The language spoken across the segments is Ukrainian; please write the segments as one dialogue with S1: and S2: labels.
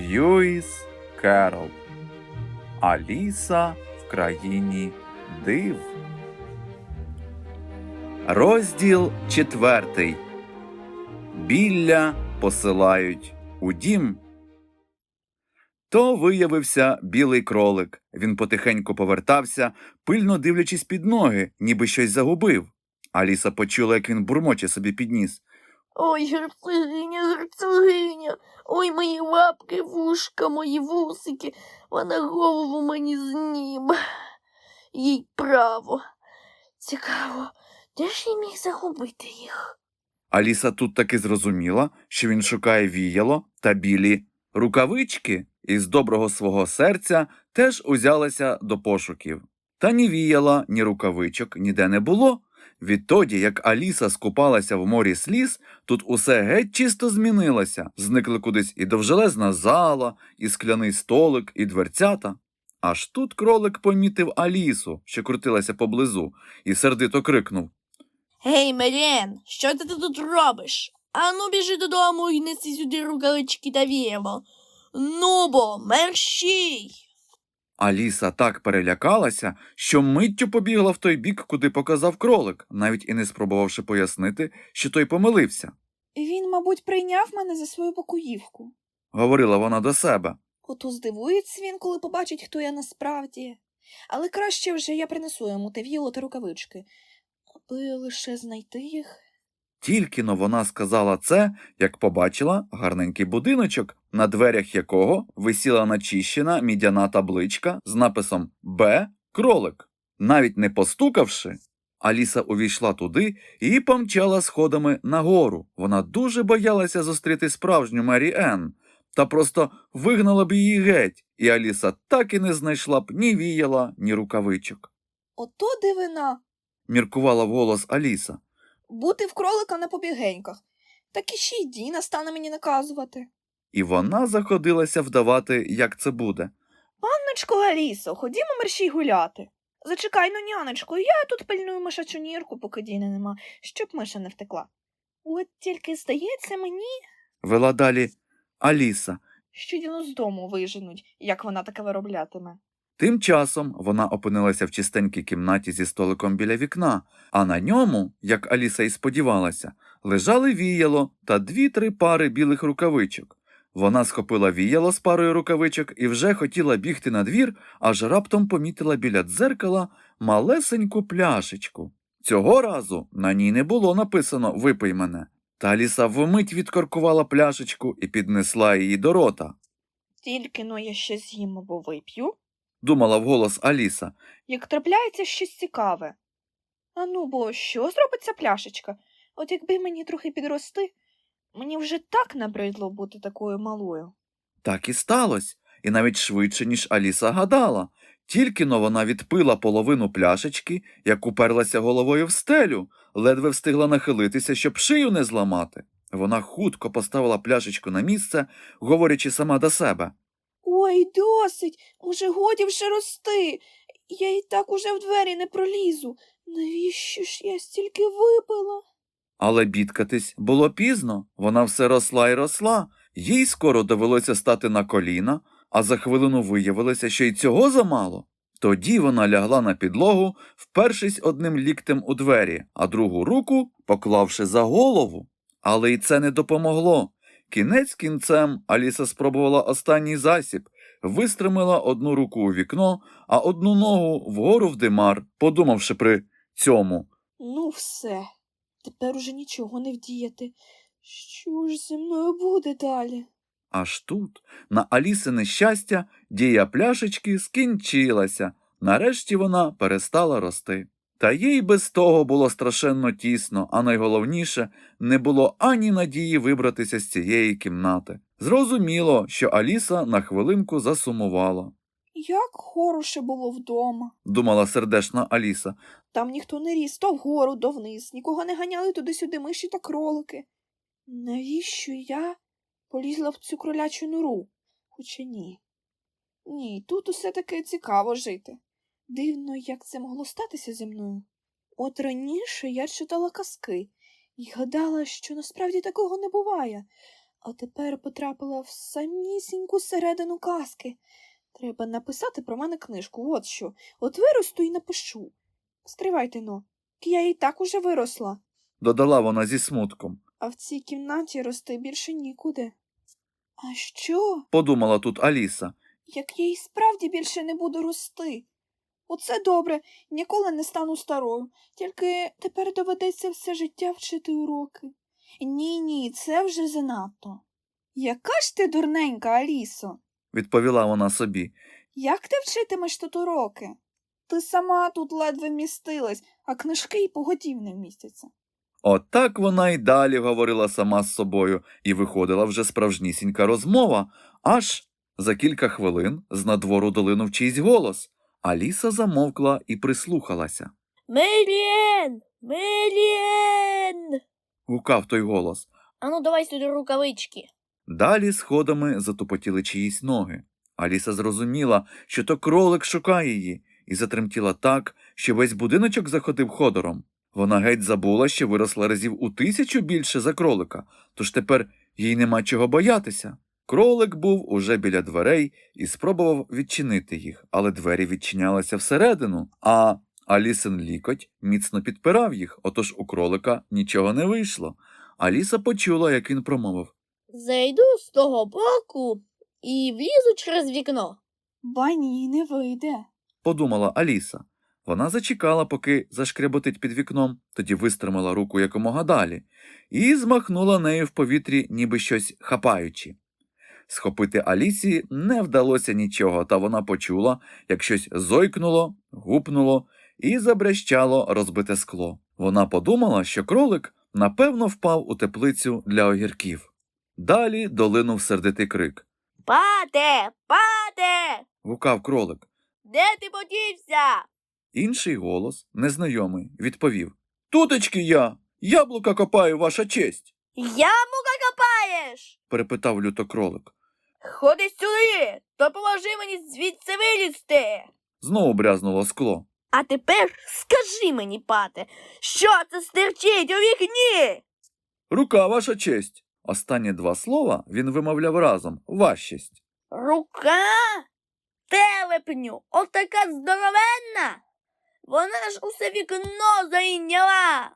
S1: Льюіс Керол. Аліса в країні див. Розділ четвертий. Білля посилають у дім. То виявився білий кролик. Він потихеньку повертався, пильно дивлячись під ноги, ніби щось загубив. Аліса почула, як він бурмоче собі підніс.
S2: Ой, герцогиня, герцогиня, ой, мої лапки, вушка, мої вусики, вона голову мені зніме. Їй право. Цікаво, де ж я міг загубити їх?
S1: Аліса тут таки зрозуміла, що він шукає віяло та білі рукавички, і з доброго свого серця теж узялася до пошуків. Та ні віяла, ні рукавичок ніде не було. Відтоді, як Аліса скупалася в морі сліз, тут усе геть чисто змінилося. Зникли кудись і довжелезна зала, і скляний столик, і дверцята. Аж тут кролик помітив Алісу, що крутилася поблизу, і сердито крикнув
S2: Гей, Мерен, що ти тут робиш? Ану, біжи додому і неси сюди рукавички та віяло. Ну бо, мерщій.
S1: Аліса так перелякалася, що миттю побігла в той бік, куди показав кролик, навіть і не спробувавши пояснити, що той помилився.
S3: Він, мабуть, прийняв мене за свою покоївку.
S1: Говорила вона до себе.
S3: Ото здивується він, коли побачить, хто я насправді. Але краще вже я принесу йому те віло та рукавички, аби лише знайти їх.
S1: Тільки но вона сказала це, як побачила гарненький будиночок, на дверях якого висіла начищена мідяна табличка з написом Б. Кролик. Навіть не постукавши, Аліса увійшла туди і помчала сходами нагору. Вона дуже боялася зустріти справжню Мері Енн, та просто вигнала б її геть, і Аліса так і не знайшла б ні віяла, ні рукавичок.
S3: Ото дивина
S1: Міркувала вголос Аліса.
S3: Бути в кролика на побігеньках. Так і ще й Діна стане мені наказувати.
S1: І вона заходилася вдавати, як це буде.
S3: Панночко Алісо, ходімо мерщій гуляти. Зачекай, ну, няночко, я тут пильную мишачу нірку, поки Діни нема, щоб миша не втекла. От тільки здається мені,
S1: Вела далі Аліса.
S3: що Діну з дому виженуть, як вона таке вироблятиме.
S1: Тим часом вона опинилася в чистенькій кімнаті зі столиком біля вікна, а на ньому, як Аліса й сподівалася, лежали віяло та дві-три пари білих рукавичок. Вона схопила віяло з парою рукавичок і вже хотіла бігти на двір, аж раптом помітила біля дзеркала малесеньку пляшечку. Цього разу на ній не було написано Випий мене. Та Аліса вмить відкоркувала пляшечку і піднесла її до рота.
S3: Тільки но я ще з'їм або вип'ю,
S1: Думала вголос Аліса.
S3: як трапляється щось цікаве. А ну бо що зробить ця пляшечка? От якби мені трохи підрости, мені вже так набридло бути такою малою.
S1: Так і сталося, і навіть швидше, ніж Аліса гадала. Тільки но вона відпила половину пляшечки, як уперлася головою в стелю, ледве встигла нахилитися, щоб шию не зламати. Вона хутко поставила пляшечку на місце, говорячи сама до себе.
S3: Ой, досить, уже годі вже рости. Я і так уже в двері не пролізу. Навіщо ж я стільки випила?
S1: Але бідкатись було пізно, вона все росла і росла. Їй скоро довелося стати на коліна, а за хвилину виявилося, що й цього замало. Тоді вона лягла на підлогу, впершись одним ліктем у двері, а другу руку поклавши за голову. Але й це не допомогло. Кінець кінцем Аліса спробувала останній засіб, вистримила одну руку у вікно, а одну ногу вгору в димар, подумавши при цьому.
S3: Ну, все. Тепер уже нічого не вдіяти. Що ж зі мною буде далі?
S1: Аж тут, на Алісине щастя, дія пляшечки скінчилася. Нарешті вона перестала рости. Та їй без того було страшенно тісно, а найголовніше не було ані надії вибратися з цієї кімнати. Зрозуміло, що Аліса на хвилинку засумувала,
S3: Як хороше було вдома.
S1: думала сердешна Аліса.
S3: Там ніхто не ріс то вгору, то вниз, нікого не ганяли туди-сюди миші та кролики. Навіщо я полізла в цю кролячу нору? Хоча ні. Ні, тут усе таки цікаво жити. Дивно, як це могло статися зі мною. От раніше я читала казки і гадала, що насправді такого не буває. А тепер потрапила в самісіньку середину казки. Треба написати про мене книжку. От що. От виросту і напишу. Стривайте но. Я і так уже виросла,
S1: Додала вона зі смутком.
S3: а в цій кімнаті рости більше нікуди. А що,
S1: Подумала тут Аліса.
S3: як я і справді більше не буду рости? Оце добре, ніколи не стану старою, тільки тепер доведеться все життя вчити уроки. Ні, ні, це вже занадто. Яка ж ти дурненька, Алісо?
S1: Відповіла вона собі.
S3: Як ти вчитимеш тут уроки? Ти сама тут ледве містилась, а книжки й погодів не вмістяться.
S1: Отак вона й далі говорила сама з собою, і виходила вже справжнісінька розмова, аж за кілька хвилин з надвору долинув чийсь голос. Аліса замовкла і прислухалася.
S2: Меріен! Меріен!
S1: Гукав той голос.
S2: Ану, давай сюди рукавички.
S1: Далі сходами затупотіли чиїсь ноги. Аліса зрозуміла, що то кролик шукає її, і затремтіла так, що весь будиночок заходив ходором. Вона геть забула, що виросла разів у тисячу більше за кролика, тож тепер їй нема чого боятися. Кролик був уже біля дверей і спробував відчинити їх, але двері відчинялися всередину, а Алісин лікоть міцно підпирав їх, отож у кролика нічого не вийшло. Аліса почула, як він промовив.
S2: Зайду з того боку і влізу через вікно.
S3: Ба ні, не вийде.
S1: подумала Аліса. Вона зачекала, поки зашкряботить під вікном, тоді вистримала руку якомога далі і змахнула нею в повітрі, ніби щось хапаючи. Схопити Алісі не вдалося нічого, та вона почула, як щось зойкнуло, гупнуло і забрещало розбите скло. Вона подумала, що кролик напевно впав у теплицю для огірків. Далі долинув сердитий крик.
S2: Пате! Пате!
S1: Гукав кролик.
S2: Де ти подівся?
S1: Інший голос, незнайомий, відповів Тутечки я! Яблука копаю, ваша честь.
S2: Ямука копаєш?
S1: перепитав люто кролик.
S2: Ходи сюди, допоможи мені звідси вилізти.
S1: Знову брязнуло скло.
S2: А тепер скажи мені, пате, що це стерчить у вікні?
S1: Рука, ваша честь. Останні два слова він вимовляв разом вашість.
S2: Рука? Телепню, отака здоровенна. Вона ж усе вікно зайняла.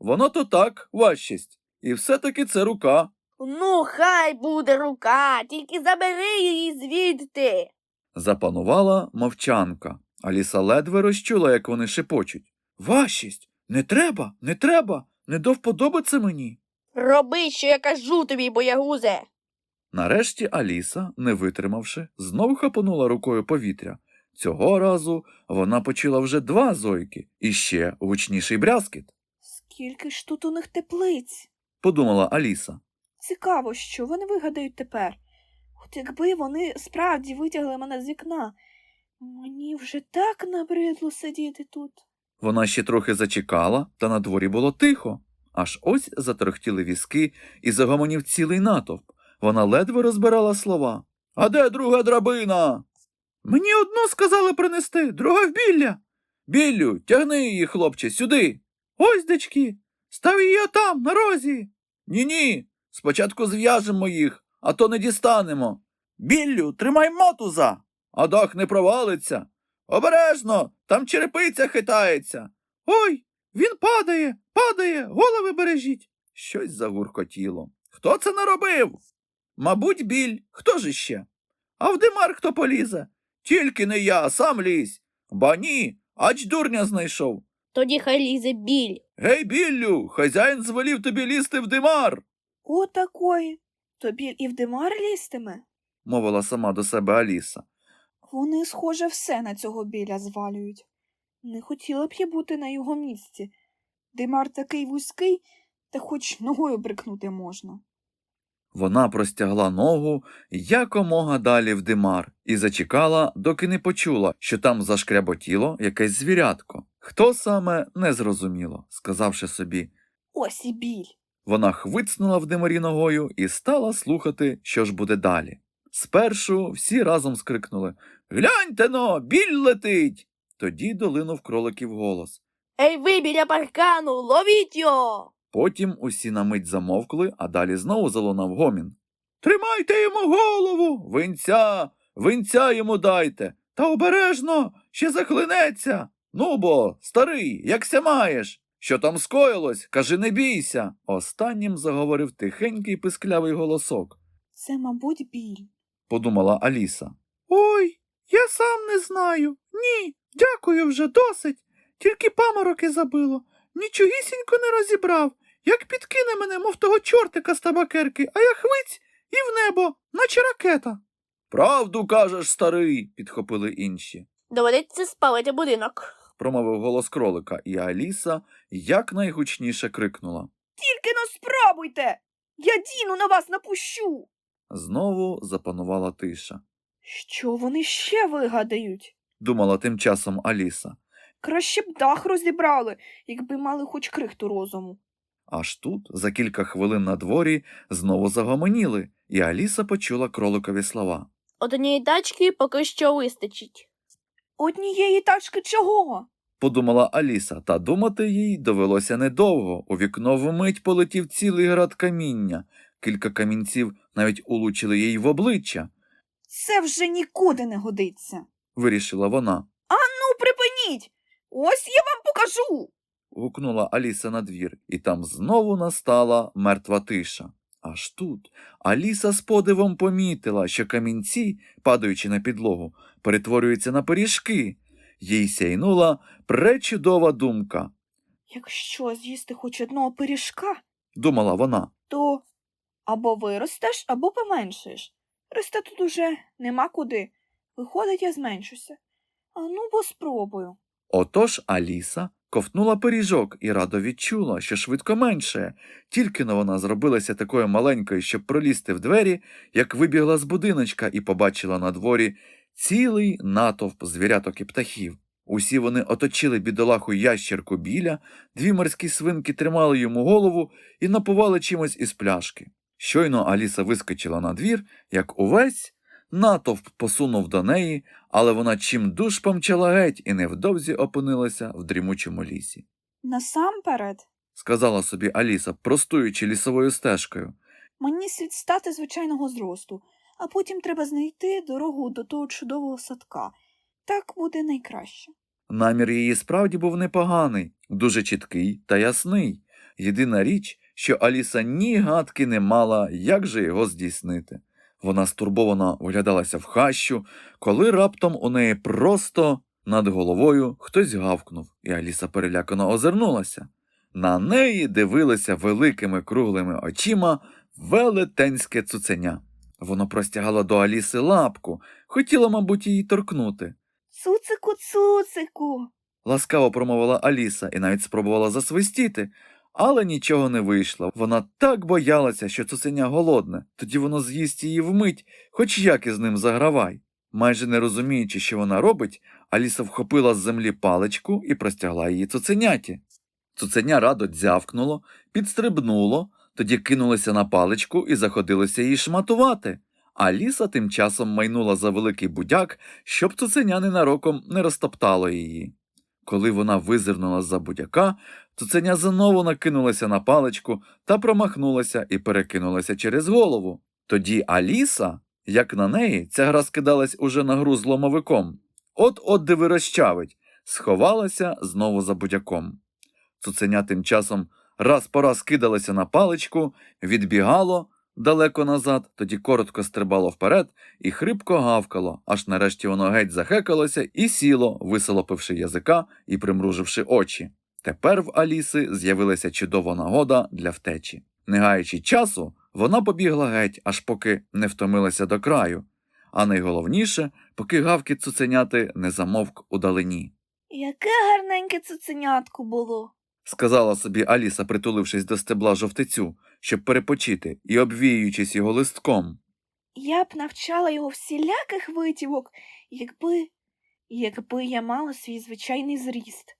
S1: Воно то так, вашість. І все-таки це рука.
S2: Ну, хай буде рука, тільки забери її звідти.
S1: Запанувала мовчанка. Аліса ледве розчула, як вони шепочуть. Вашість! Не треба, не треба, не до вподоби це мені.
S2: Роби, що я кажу тобі, боягузе.
S1: Нарешті Аліса, не витримавши, знов хапонула рукою повітря. Цього разу вона почула вже два зойки і ще гучніший брязкіт,
S3: Скільки ж тут у них теплиць?
S1: подумала Аліса.
S3: Цікаво, що вони вигадають тепер. От якби вони справді витягли мене з вікна. Мені вже так набридло сидіти тут.
S1: Вона ще трохи зачекала, та на дворі було тихо. Аж ось заторохтіли візки і загомонів цілий натовп. Вона ледве розбирала слова. А де друга драбина? Мені одну сказали принести, друга в білля. Біллю, тягни її, хлопче, сюди. Ось дечки, став її отам, на розі. Ні ні. Спочатку зв'яжемо їх, а то не дістанемо. Біллю, тримай мотуза, а дах не провалиться. Обережно, там черепиця хитається. Ой, він падає, падає, голови бережіть. Щось загуркотіло. Хто це наробив? Мабуть, біль. Хто ж іще? А в димар хто полізе? Тільки не я, сам лізь. Ба ні, ач дурня знайшов.
S2: Тоді хай лізе біль.
S1: Гей, біллю, хазяїн звелів тобі лізти в димар,
S3: О, такої. Тобі і в димар лізтиме.
S1: мовила сама до себе Аліса.
S3: Вони, схоже, все на цього біля звалюють. Не хотіла б я бути на його місці. Димар такий вузький, та хоч ногою брикнути можна.
S1: Вона простягла ногу якомога далі в димар і зачекала, доки не почула, що там зашкряботіло якесь звірятко. Хто саме не зрозуміло, сказавши собі.
S3: Ось і біль.
S1: Вона хвицнула в димарі ногою і стала слухати, що ж буде далі. Спершу всі разом скрикнули Гляньте но, біль летить. Тоді долинув кроликів голос.
S2: Ей ви біля паркану, ловіть його.
S1: Потім усі на мить замовкли, а далі знову залунав гомін. Тримайте йому голову, винця, винця йому дайте, та обережно, ще захлинеться. Ну бо, старий, якся маєш? Що там скоїлось? Кажи, не бійся. Останнім заговорив тихенький писклявий голосок,
S3: Це, мабуть, біль.
S1: Подумала Аліса. Ой, я сам не знаю. Ні, дякую вже досить. Тільки памороки забило. Нічогісінько не розібрав. Як підкине мене, мов того чортика з табакерки, а я хвиць і в небо, наче ракета. Правду кажеш, старий, підхопили інші.
S2: Доведеться спалити будинок.
S1: Промовив голос кролика, і Аліса якнайгучніше крикнула.
S3: Тільки но спробуйте! Я Діну на вас напущу.
S1: Знову запанувала тиша.
S3: Що вони ще вигадають?
S1: Думала тим часом Аліса.
S3: Краще б дах розібрали, якби мали хоч крихту розуму.
S1: Аж тут, за кілька хвилин на дворі, знову загомоніли, і Аліса почула кроликові слова.
S2: Однієї тачки поки що вистачить.
S3: Однієї тачки чого?
S1: Подумала Аліса, та думати їй довелося недовго. У вікно вмить полетів цілий град каміння. Кілька камінців навіть улучили їй в обличчя,
S3: Це вже нікуди не годиться.
S1: вирішила вона.
S3: Ну, припиніть! Ось я вам покажу.
S1: гукнула Аліса на двір, і там знову настала мертва тиша. Аж тут Аліса з подивом помітила, що камінці, падаючи на підлогу, перетворюються на пиріжки. Їй сяйнула пречудова думка,
S3: Якщо з'їсти хоч одного пиріжка,
S1: думала вона.
S3: то або виростеш, або поменшаєш. Рости тут уже нема куди. Виходить, я зменшуся. А ну, бо спробую.
S1: Отож Аліса ковтнула пиріжок і радо відчула, що швидко меншає. Тільки но вона зробилася такою маленькою, щоб пролізти в двері, як вибігла з будиночка і побачила на дворі цілий натовп звіряток і птахів. Усі вони оточили бідолаху ящерку біля, дві морські свинки тримали йому голову і напували чимось із пляшки. Щойно Аліса вискочила на двір, як увесь натовп посунув до неї, але вона чимдуж помчала геть і невдовзі опинилася в дрімучому лісі.
S3: Насамперед,
S1: Сказала собі Аліса, простуючи лісовою стежкою.
S3: мені слід стати звичайного зросту, а потім треба знайти дорогу до того чудового садка. Так буде найкраще.
S1: Намір її справді був непоганий, дуже чіткий та ясний. Єдина річ, що Аліса ні гадки не мала, як же його здійснити. Вона стурбовано вглядалася в хащу, коли раптом у неї просто над головою хтось гавкнув, і Аліса перелякано озирнулася. На неї дивилися великими круглими очима велетенське цуценя. Воно простягало до Аліси лапку, хотіло, мабуть, її торкнути.
S3: Цуцику, цуцику.
S1: Ласкаво промовила Аліса і навіть спробувала засвистіти, але нічого не вийшло. Вона так боялася, що цуценя голодне, тоді воно з'їсть її вмить, хоч як із ним загравай. Майже не розуміючи, що вона робить, Аліса вхопила з землі паличку і простягла її цуценяті. Цуценя радо дзявкнуло, підстрибнуло, тоді кинулося на паличку і заходилося її шматувати. Аліса тим часом майнула за великий будяк, щоб цуценя ненароком не розтоптало її. Коли вона визирнула з-за будяка, цуценя знову накинулася на паличку та промахнулася і перекинулася через голову. Тоді Аліса, як на неї, ця гра скидалась уже на гру з ломовиком. От-от диви розчавить, сховалася знову за будяком. Цуценя тим часом раз по раз кидалося на паличку, відбігало далеко назад, тоді коротко стрибало вперед і хрипко гавкало, аж нарешті воно геть захекалося і сіло, висолопивши язика і примруживши очі. Тепер в Аліси з'явилася чудова нагода для втечі. Не гаючи часу, вона побігла геть, аж поки не втомилася до краю, а найголовніше, поки гавки цуценяти не замовк удалині.
S3: Яке гарненьке цуценятко було.
S1: Сказала собі Аліса, притулившись до стебла жовтицю, щоб перепочити і обвіюючись його листком.
S3: Я б навчала його всіляких витівок, якби, якби я мала свій звичайний зріст.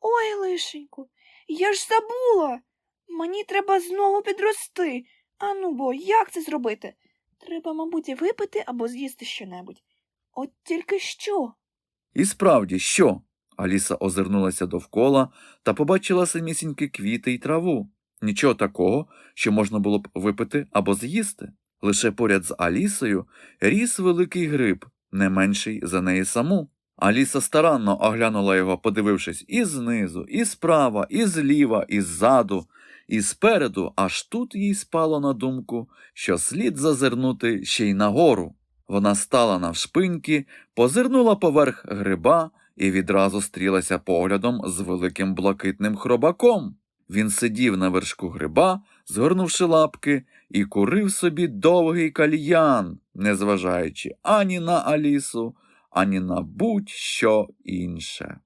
S3: Ой, лишеньку, я ж забула. Мені треба знову підрости. Ану бо, як це зробити? Треба, мабуть, випити або з'їсти щонебудь. От тільки що?
S1: І справді, що? Аліса озирнулася довкола та побачила самісінькі квіти й траву. Нічого такого, що можна було б випити або з'їсти. Лише поряд з Алісою ріс великий гриб, не менший за неї саму. Аліса старанно оглянула його, подивившись і знизу, і справа, і зліва, і ззаду, і спереду, аж тут їй спало на думку, що слід зазирнути ще й нагору. Вона стала навшпиньки, позирнула поверх гриба і відразу стрілася поглядом з великим блакитним хробаком. Він сидів на вершку гриба, згорнувши лапки, і курив собі довгий кальян, незважаючи ані на Алісу, ані на будь-що інше.